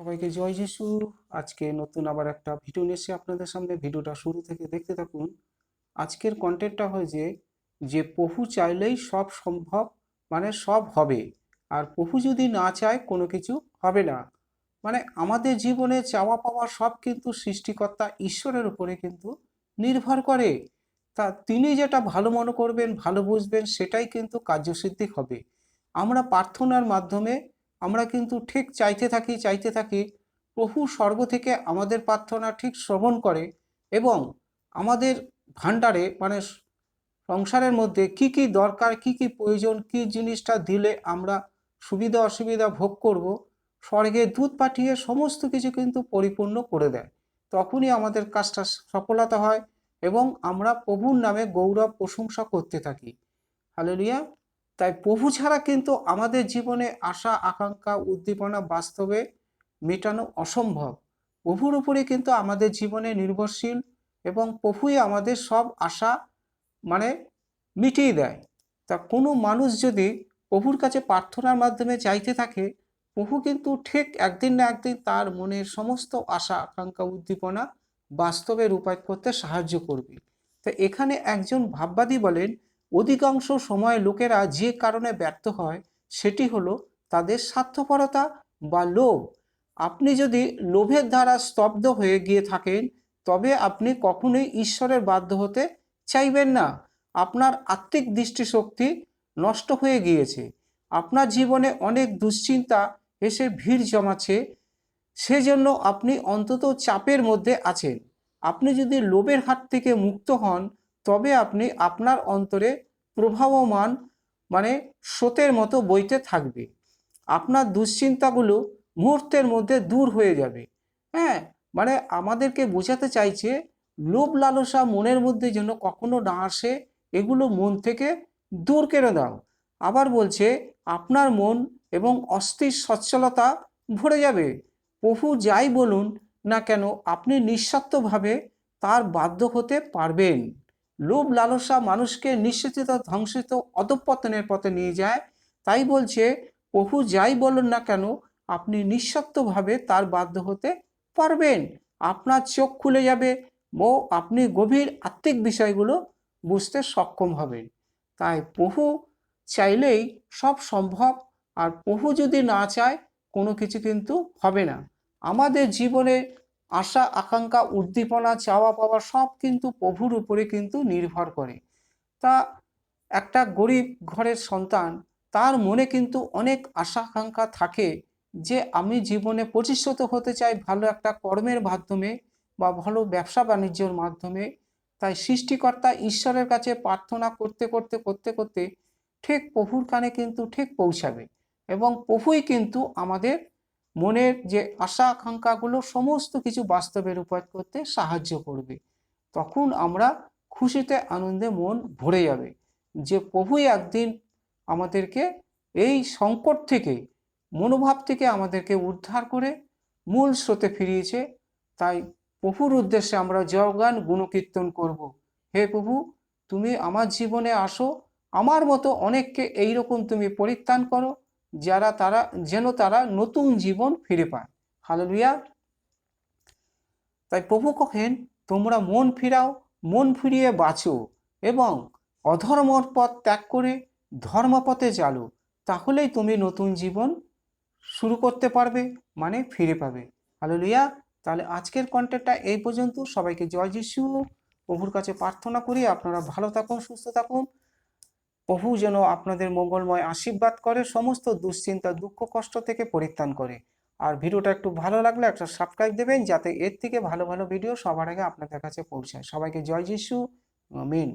সবাইকে জয় যিশু। আজকে নতুন আবার একটা ভিডিও নিয়ে আপনাদের সামনে। ভিডিওটা শুরু থেকে দেখতে থাকুন। আজকের কন্টেন্টটা হয়েছে যে প্রভু চাইলেই সব সম্ভব মানে সব হবে। আর প্রভু যদি না চায়, কোনো কিছু হবে না। মানে আমাদের জীবনে চাওয়া পাওয়া সব কিন্তু সৃষ্টিকর্তা ঈশ্বরের উপরে কিন্তু নির্ভর করে। তা তিনি যেটা ভালো মনে করবেন, ভালো বুঝবেন, সেটাই কিন্তু কার্যসিদ্ধি হবে। আমরা প্রার্থনার মাধ্যমে আমরা কিন্তু ঠিক চাইতে থাকি চাইতে থাকি প্রভু স্বর্গ থেকে আমাদের প্রার্থনা ঠিক শ্রবণ করে এবং আমাদের ভাণ্ডারে মানে সংসারের মধ্যে কি কি দরকার, কি কি প্রয়োজন, কি জিনিসটা দিলে আমরা সুবিধা অসুবিধা ভোগ করব, স্বর্গে দুধ পাঠিয়ে সমস্ত কিছু কিন্তু পরিপূর্ণ করে দেয়। তখনই আমাদের কাজটা সফলতা হয় এবং আমরা প্রভুর নামে গৌরব প্রশংসা করতে থাকি। হালেলুয়া তাই প্রভু ছাড়া কিন্তু আমাদের জীবনে আশা, আকাঙ্ক্ষা, উদ্দীপনা বাস্তবে মেটানো অসম্ভব। প্রভুর উপরে কিন্তু আমাদের জীবনে নির্ভরশীল এবং প্রভুই আমাদের সব আশা মানে মিটিয়ে দেয়। তা কোনো মানুষ যদি প্রভুর কাছে প্রার্থনার মাধ্যমে চাইতে থাকে প্রভু কিন্তু ঠিক একদিন না একদিন তার মনের সমস্ত আশা, আকাঙ্ক্ষা, উদ্দীপনা বাস্তবে রূপায়িত করতে সাহায্য করবে। তো এখানে একজন ভাববাদী বলেন অধিকাংশ সময় লোকেরা যে কারণে ব্যর্থ হয়, সেটি হলো তাদের স্বার্থপরতা বা লোভ। আপনি যদি লোভের দ্বারা স্তব্ধ হয়ে গিয়ে থাকেন, তবে আপনি কখনোই ঈশ্বরের বাধ্য হতে চাইবেন না। আপনার আত্মিক দৃষ্টিশক্তি নষ্ট হয়ে গিয়েছে। আপনার জীবনে অনেক দুশ্চিন্তা এসে ভিড় জমাচ্ছে। সেজন্য আপনি অন্তত চাপের মধ্যে আছেন। আপনি যদি লোভের হাত থেকে মুক্ত হন তবে আপনি আপনার অন্তরে প্রভাবমান মানে স্রোতের মতো বইতে থাকবে। আপনার দুশ্চিন্তাগুলো মুহূর্তের মধ্যে দূর হয়ে যাবে। হ্যাঁ মানে আমাদেরকে বোঝাতে চাইছে, লোভ লালসা মনের মধ্যে যেন কখনো না আসে, এগুলো মন থেকে দূর কেড়ে দাও আবার বলছে, আপনার মন এবং অস্থির সচ্ছলতা ভরে যাবে। প্রভু যাই বলুন না কেন, আপনি নিঃস্বার্থভাবে তার বাধ্য হতে পারবেন। লোভ লালসা মানুষকে নিশ্চিত ধ্বংসিত অধপতনের পথে নিয়ে যায়। তাই বলছে, প্রভু যাই বলুন না কেন, আপনি নিঃস্বার্থভাবে তার বাধ্য হতে পারবেন। আপনার চোখ খুলে যাবে। ও আপনি গভীর আত্মিক বিষয়গুলো বুঝতে সক্ষম হবেন। তাই প্রভু চাইলেই সব সম্ভব। আর প্রভু যদি না চায়, কোনো কিছু কিন্তু হবে না। আমাদের জীবনে আশা, আকাঙ্ক্ষা, উদ্দীপনা, চাওয়া পাওয়া সব কিন্তু প্রভুর উপরে কিন্তু নির্ভর করে। তা একটা গরিব ঘরের সন্তান, তার মনে কিন্তু অনেক আশা, আকাঙ্ক্ষা থাকে যে আমি জীবনে প্রতিষ্ঠিত হতে চাই ভালো একটা কর্মের মাধ্যমে বা ভালো ব্যবসা বাণিজ্যের মাধ্যমে। তাই সৃষ্টিকর্তা ঈশ্বরের কাছে প্রার্থনা করতে করতে করতে করতে ঠিক প্রভুর কানে কিন্তু ঠিক পৌঁছাবে এবং প্রভুই কিন্তু আমাদের মনের যে আশা, আকাঙ্ক্ষাগুলো সমস্ত কিছু বাস্তবে রূপায়িত করতে সাহায্য করবে। তখন আমরা খুশিতে, আনন্দে মন ভরে যাবে যে প্রভুই একদিন আমাদেরকে এই সংকট থেকে, মনোভাব থেকে আমাদেরকে উদ্ধার করে মূল স্রোতে ফিরিয়েছে। তাই প্রভুর উদ্দেশ্যে আমরা জয়গান, গুণকীর্তন করব। হে প্রভু, তুমি আমার জীবনে আসো, আমার মতো অনেককে এইরকম তুমি পরিত্রাণ করো। যারা তারা, যেন তারা নতুন জীবন ফিরে পায়। হালেলুয়া। তাই প্রভু কহেন, তোমরা মন ফিরাও, মন ফিরিয়ে বাঁচো এবং অধর্মর পথ ত্যাগ করে ধর্মপথে চালো। তাহলেই তুমি নতুন জীবন শুরু করতে পারবে মানে ফিরে পাবে। হালেলুয়া। তাহলে আজকের কন্টেন্টটা এই পর্যন্ত। সবাইকে জয় যিশু। প্রভুর কাছে প্রার্থনা করি, আপনারা ভালো থাকুন, সুস্থ থাকুন। প্রভু যেন আপনাদের মঙ্গলময় আশীর্বাদ করে, সমস্ত দুশ্চিন্তা, দুঃখ, কষ্ট থেকে পরিত্রাণ করে। আর ভিডিওটা একটু ভালো লাগলে একটা সাবস্ক্রাইব দেবেন, যাতে এর থেকে ভালো ভালো ভিডিও সবার আগে আপনাদের কাছে পৌঁছায়। সবাইকে জয় যিশু মিন